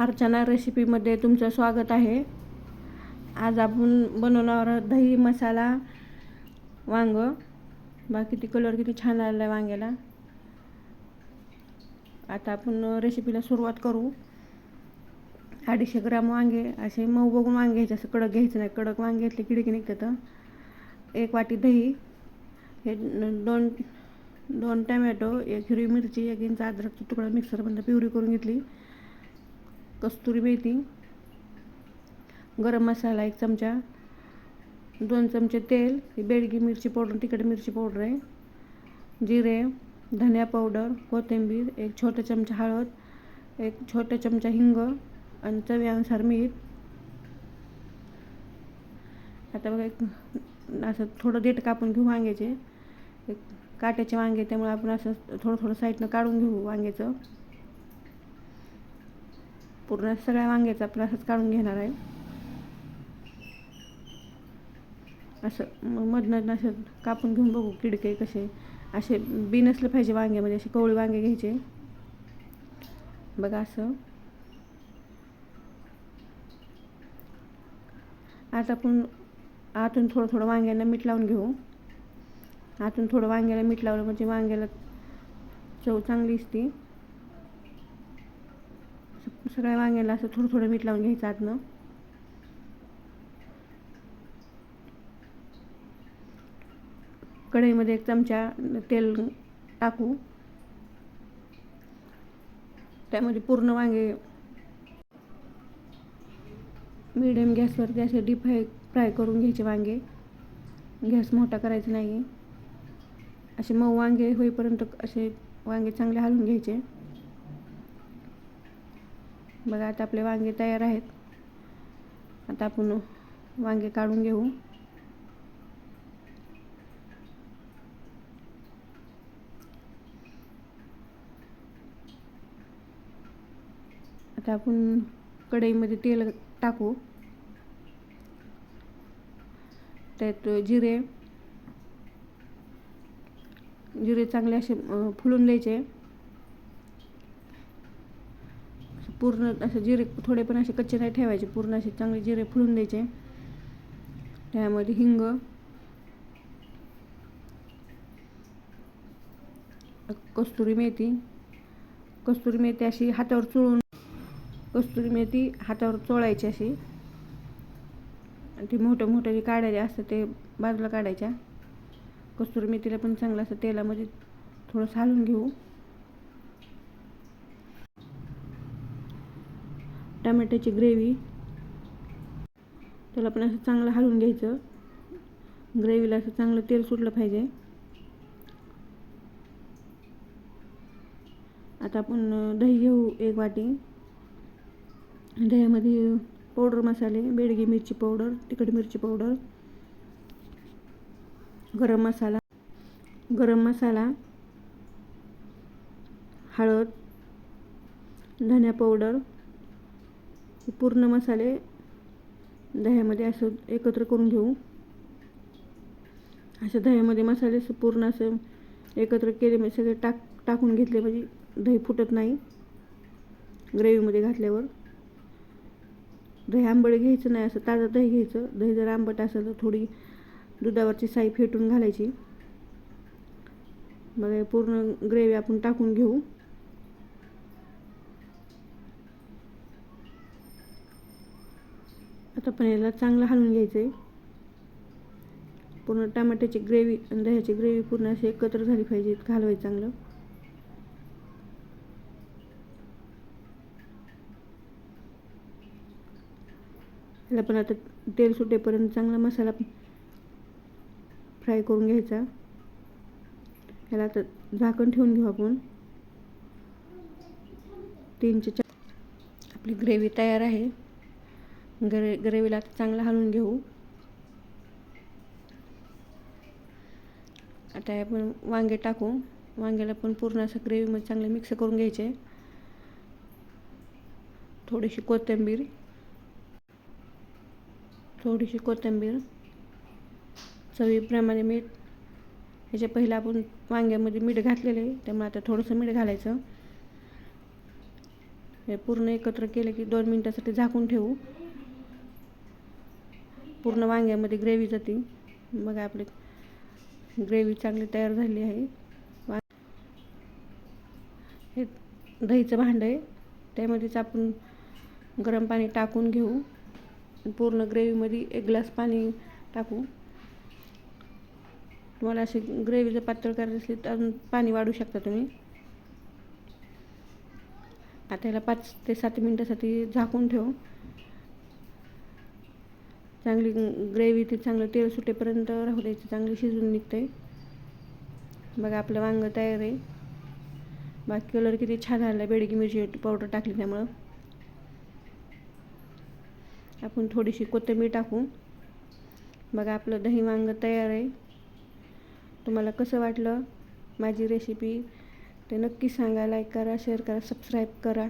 अर्चना रेसिपीमध्ये तुमचं स्वागत आहे. आज आपण बनवणार दही मसाला वांग. बा किती कलर किती छान आलेला आहे वांग्याला. आता आपण रेसिपीला सुरुवात करू. अडीचशे ग्राम वांगे असे मऊ बघून वांगे घ्यायचे असं कडक घ्यायचं नाही. कडक वांगे घेतले किडकी निघतात. एक वाटी दही हे दोन दोन टमॅटो एक हिरवी मिरची एक इंच अद्रकचा तुकडा मिक्सरमधून प्युरी करून घेतली. कस्तुरी मेथी गरम मसाला एक चमचा दोन चमचे तेल ही बेडगी मिरची पावडर तिखट मिरची पावडर आहे जिरे धनिया पावडर कोथिंबीर एक छोटा चमचा हळद एक छोटा चमचा हिंग आणि चवीनुसार मीठ. आता बघा एक असं थोडं देठ कापून घेऊ वांग्याचे. एक काट्याचे वांगे त्यामुळे आपण असं थोडं थोडं साईडनं काढून घेऊ वांग्याचं. पूर्ण सगळ्या वांग्याचा आपण असंच काढून घेणार आहे. असं मग मधनं असं कापून घेऊन बघू किडके कसे असे बी नसलं पाहिजे वांग्यामध्ये असे कोवळी वांगे घ्यायचे. बघा असं. आता आपण आतून थोडं थोडं वांग्यांना मीठ लावून घेऊ. आतून थोडं वांग्याला मीठ लावलं म्हणजे वांग्याला चव चांगली असते सगळ्या वांग्याला असं थोडं थोडं मीठ लावून घ्यायचं आतनं. कढईमध्ये एक चमचा तेल टाकू. त्यामध्ये पूर्ण वांगे. मिडियम गॅसवरती असे डीप फ्राय फ्राय करून घ्यायचे वांगे. गॅस मोठा करायचा नाही असे मऊ वांगे होईपर्यंत असे वांगे चांगले हलवून घ्यायचे. बघा आता आपले वांगे तयार आहेत. आता आपण वांगे काढून घेऊ. आता आपण कढईमध्ये तेल टाकू. त्यात जिरे. जिरे चांगले असे फुलून द्यायचे. पूर्ण असं जिरे थोडे पण असे कच्चे नाही ठेवायचे पूर्ण असे चांगले जिरे फुलून द्यायचे. त्यामध्ये हिंग कस्तुरी मेथी कस्तुरी मेथी अशी हातावर चोळून कस्तुरी मेथी हातावर चोळायची अशी. आणि ती मोठं मोठं जे काढायचे असतं ते बाजूला काढायच्या. कस्तुरी मेथीला पण चांगलं असं तेलामध्ये थोडंसं हालून घेऊ. टमॅटोची ग्रेव्ही. त्याला पण असं चांगलं हलवून घ्यायचं. ग्रेव्हीला असं चांगलं तेल सुटलं पाहिजे. आता आपण दही घेऊ एक वाटी. दह्यामध्ये पावडर मसाले बेडगी मिरची पावडर तिखट मिरची पावडर गरम मसाला. गरम मसाला हळद धनिया पावडर पूर्ण मसाले दह्यामध्ये असं एकत्र करून घेऊ. असं दह्यामध्ये मसाले असं पूर्ण असं एकत्र केले म्हणजे सगळे टाक टाकून घेतले म्हणजे दही फुटत नाही. ग्रेव्हीमध्ये घातल्यावर. दही आंबट घ्यायचं नाही असं ताजं दही घ्यायचं. दही जर आंबट असेल तर थोडी दुधावरची साई फेटून घालायची. मग पूर्ण ग्रेव्ही आपण टाकून घेऊ. आता पण याला चांगलं हलवून घ्यायचं आहे पूर्ण टमाट्याची ग्रेव्ही आणि दह्याची ग्रेव्ही पूर्ण अशी एकत्र झाली पाहिजे घालवायचं चांगलं. ह्याला पण आता तेल सुटेपर्यंत चांगला मसाला फ्राय करून घ्यायचा. ह्याला आता झाकण ठेवून घेऊ आपण. तीनचे चार आपली ग्रेव्ही तयार आहे. ग्रे ग्रेव्हीला आता चांगलं हलवून घेऊ. आता आपण वांगे टाकू. वांग्याला पण पूर्ण असं ग्रेव्हीमध्ये चांगलं मिक्स करून घ्यायचे. थोडीशी कोथिंबीर. थोडीशी कोथिंबीर. चवीप्रमाणे मीठ. ह्याच्या पहिलं आपण वांग्यामध्ये मीठ घातलेलं. आहे त्यामुळे आता थोडंसं मीठ घालायचं. हे पूर्ण एकत्र केलं की दोन मिनटासाठी झाकून ठेवू. पूर्ण वांग्यामध्ये ग्रेव्ही जाते. बघा आपली ग्रेव्ही चांगली तयार झाली आहे. वा हे दहीचं भांडं आहे. त्यामध्येच आपण गरम पाणी टाकून घेऊ. पूर्ण ग्रेव्हीमध्ये एक ग्लास पाणी टाकू. तुम्हाला अशी ग्रेव्ही जर पातळ करायची असली तर अजून पाणी वाढू शकता तुम्ही. आता याला पाच ते सात मिनटासाठी झाकून ठेवू. चांगली ग्रेव्ही ते चांगलं तेल सुटेपर्यंत राहू द्यायचं चांगली शिजून निघते बघा आपलं वांगं तयार आहे. बाकी कलर किती छान आला बेडगी मिरची पावडर टाकली त्यामुळं. आपण थोडीशी कोथिंबीर टाकू. बघा आपलं दही वांगं तयार आहे. तुम्हाला कसं वाटलं? माझी रेसिपी ते नक्की सांगा लाईक करा शेअर करा सबस्क्राईब करा.